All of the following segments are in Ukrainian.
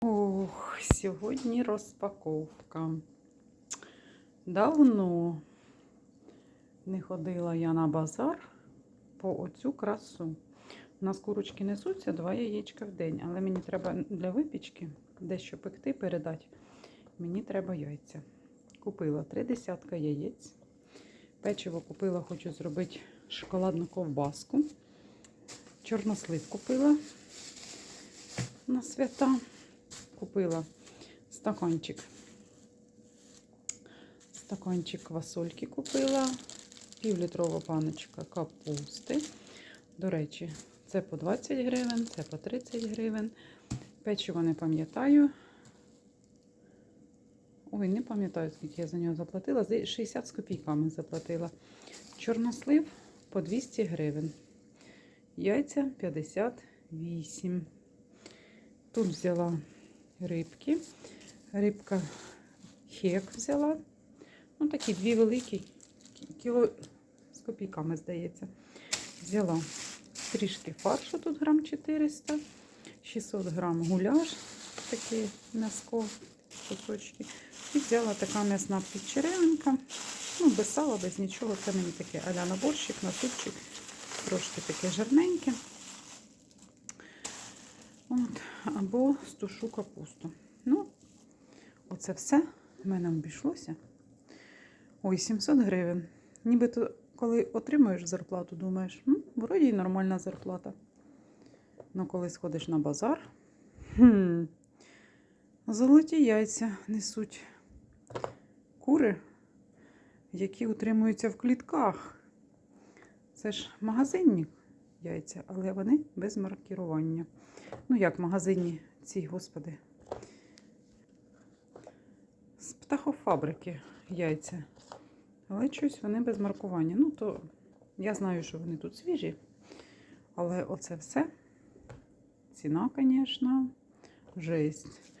Ох, сьогодні розпаковка. Давно не ходила я на базар по оцю красу. У нас курочки несуться, два яєчка в день, але мені треба для випічки дещо пекти, передати. Мені треба яйця. Купила три десятка яєць. Печиво купила, хочу зробити шоколадну ковбаску. Чорнослив купила на свята. Купила стаканчик. Стаканчик квасольки купила. Півлітрова баночка капусти. До речі, це по 20 гривень, це по 30 гривень. Печиво не пам'ятаю. Ой, не пам'ятаю, скільки я за нього заплатила. 60 з копійками заплатила. Чорнослив по 200 гривень. Яйця 58. Тут взяла рибки. Рибка хек взяла. Ну, такі дві великі, кіло з копійками, здається. Взяла трішки фаршу, тут грам 400, 600 грам гуляш, таке м'яско, кусочки. І взяла така м'ясна підчеревинка. Ну, без сала, без нічого. Це мені таке аля на борщик. Трошки таке жирненьке. От, або стушу капусту. Ну, оце все в мене обійшлося. Ой, 700 гривень. Нібито, коли отримуєш зарплату, думаєш, ну, вроді й нормальна зарплата. Ну, коли сходиш на базар, хм, золоті яйця несуть кури, які утримуються в клітках. Це ж магазинні яйця, але вони без маркірування. Ну, як магазинні ці, господи. З птахофабрики яйця. Але щось вони без маркування. Ну, то я знаю, що вони тут свіжі. Але оце все. Ціна, звісно, жесть.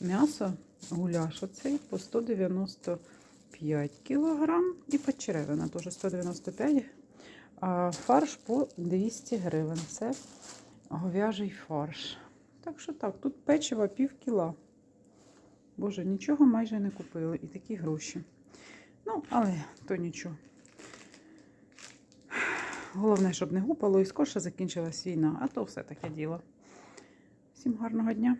М'ясо гуляш оцей по 195 кілограм. І почеревина теж 195 фарш по 200 гривень. Це говяжий фарш. Так що так, тут печиво пів кіла. Боже, нічого майже не купили. І такі гроші. Ну, але то нічого. Головне, щоб не гупало і скорше закінчилась війна, а то все таке діло. Всім гарного дня!